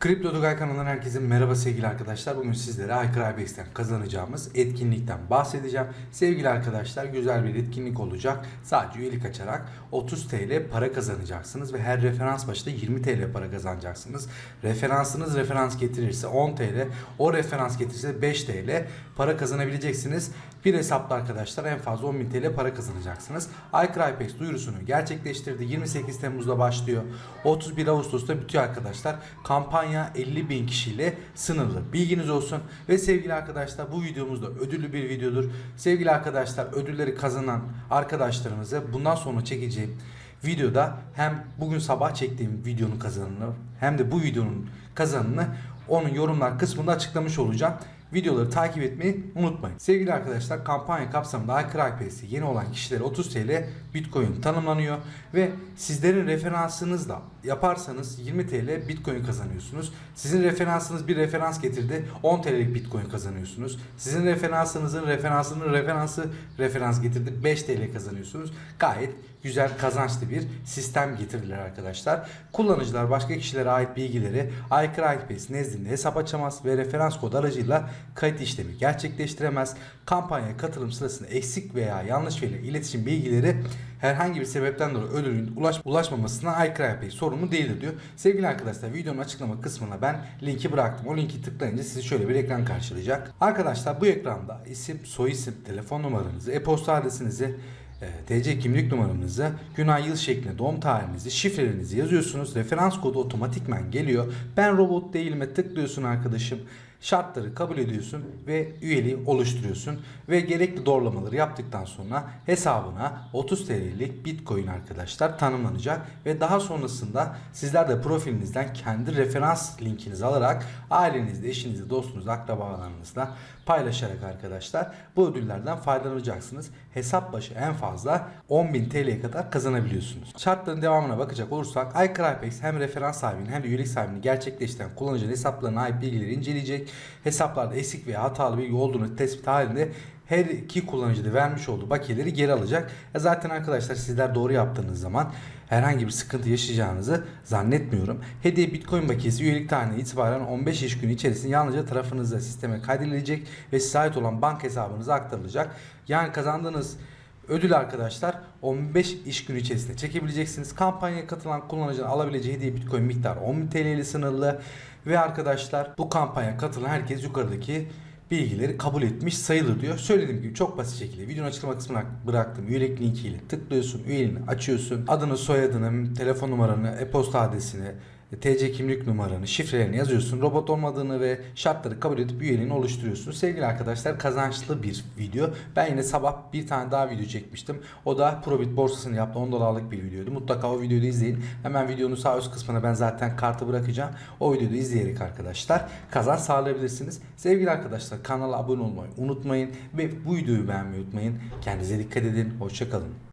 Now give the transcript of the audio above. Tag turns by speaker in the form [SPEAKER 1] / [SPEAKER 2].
[SPEAKER 1] Kripto Tugay kanalından herkese merhaba sevgili arkadaşlar. Bugün sizlere iCryBex'ten kazanacağımız etkinlikten bahsedeceğim. Sevgili arkadaşlar güzel bir etkinlik olacak. Sadece üyelik açarak 30 TL para kazanacaksınız ve her referans başında 20 TL para kazanacaksınız. Referansınız referans getirirse 10 TL, o referans getirirse 5 TL para kazanabileceksiniz. Bir hesapla arkadaşlar en fazla 10.000 TL para kazanacaksınız. iCrypex duyurusunu gerçekleştirdi. 28 Temmuz'da başlıyor. 31 Ağustos'ta bitiyor arkadaşlar. Kampanya 50 bin kişiyle sınırlı. Bilginiz olsun. Ve sevgili arkadaşlar bu videomuzda ödüllü bir videodur. Sevgili arkadaşlar ödülleri kazanan arkadaşlarımıza bundan sonra çekeceğim videoda hem bugün sabah çektiğim videonun kazanını hem de bu videonun kazanını onun yorumlar kısmında açıklamış olacağım. Videoları takip etmeyi unutmayın. Sevgili arkadaşlar kampanya kapsamında iCryPace'e yeni olan kişilere 30 TL Bitcoin tanımlanıyor ve sizlerin referansınızla yaparsanız 20 TL Bitcoin kazanıyorsunuz. Sizin referansınız bir referans getirdi 10 TL'lik Bitcoin kazanıyorsunuz. Sizin referansınızın referansının referansı referans getirdi 5 TL kazanıyorsunuz. Gayet güzel kazançlı bir sistem getirdiler arkadaşlar. Kullanıcılar başka kişilere ait bilgileri iCryPace nezdinde hesap açamaz ve referans kod aracıyla kayıt işlemi gerçekleştiremez. Kampanyaya katılım sırasında eksik veya yanlış verilen iletişim bilgileri herhangi bir sebepten dolayı ödülün ulaş, ulaşmamasına iCryPay sorumlu değildir diyor. Sevgili arkadaşlar videonun açıklama kısmına ben linki bıraktım. O linki tıklayınca sizi şöyle bir ekran karşılayacak. Arkadaşlar bu ekranda isim, soyisim, telefon numaranızı, e-posta adresinizi, e, TC kimlik numaranızı, gün ay yıl şeklinde doğum tarihinizi, şifrelerinizi yazıyorsunuz. Referans kodu otomatikmen geliyor. Ben robot değilime tıklıyorsun arkadaşım. Şartları kabul ediyorsun ve üyeliği oluşturuyorsun ve gerekli doğrulamaları yaptıktan sonra hesabına 30 TL'lik Bitcoin arkadaşlar tanımlanacak ve daha sonrasında sizler de profilinizden kendi referans linkinizi alarak ailenizde, eşinizle, dostunuzla, akrabalarınızla paylaşarak arkadaşlar bu ödüllerden faydalanacaksınız. Hesap başı en fazla 10.000 TL'ye kadar kazanabiliyorsunuz. Şartların devamına bakacak olursak iCrypex hem referans sahibini hem de üyelik sahibini gerçekleştiren kullanıcının hesaplarına ait bilgileri inceleyecek. Hesaplarda eksik veya hatalı bilgi olduğunu tespit halinde her iki kullanıcı da vermiş olduğu bakiyeleri geri alacak. E zaten arkadaşlar sizler doğru yaptığınız zaman herhangi bir sıkıntı yaşayacağınızı zannetmiyorum. Hediye Bitcoin bakiyesi üyelik tarihine itibaren 15 iş günü içerisinde yalnızca tarafınızda sisteme kaydedilecek ve size ait olan banka hesabınıza aktarılacak. Yani kazandığınız ödül arkadaşlar 15 iş günü içerisinde çekebileceksiniz. Kampanyaya katılan kullanıcının alabileceği hediye Bitcoin miktarı 10.000 TL ile sınırlı. Ve arkadaşlar bu kampanya katılan herkes yukarıdaki bilgileri kabul etmiş sayılır diyor. Söylediğim gibi çok basit şekilde videonun açıklama kısmına bıraktığım üyelik linkiyle tıklıyorsun, üyeliğini açıyorsun. Adını, soyadını, telefon numaranı, e-posta adresini, TC kimlik numaranı, şifrelerini yazıyorsun. Robot olmadığını ve şartları kabul edip üyeliğini oluşturuyorsun. Sevgili arkadaşlar kazançlı bir video. Ben yine sabah bir tane daha video çekmiştim. O da Probit borsasını yaptı. 10 dolarlık bir videoydu. Mutlaka o videoyu da izleyin. Hemen videonun sağ üst kısmına ben zaten kartı bırakacağım. O videoyu da izleyerek arkadaşlar kazanç sağlayabilirsiniz. Sevgili arkadaşlar kanala abone olmayı unutmayın ve bu videoyu beğenmeyi unutmayın. Kendinize dikkat edin. Hoşçakalın.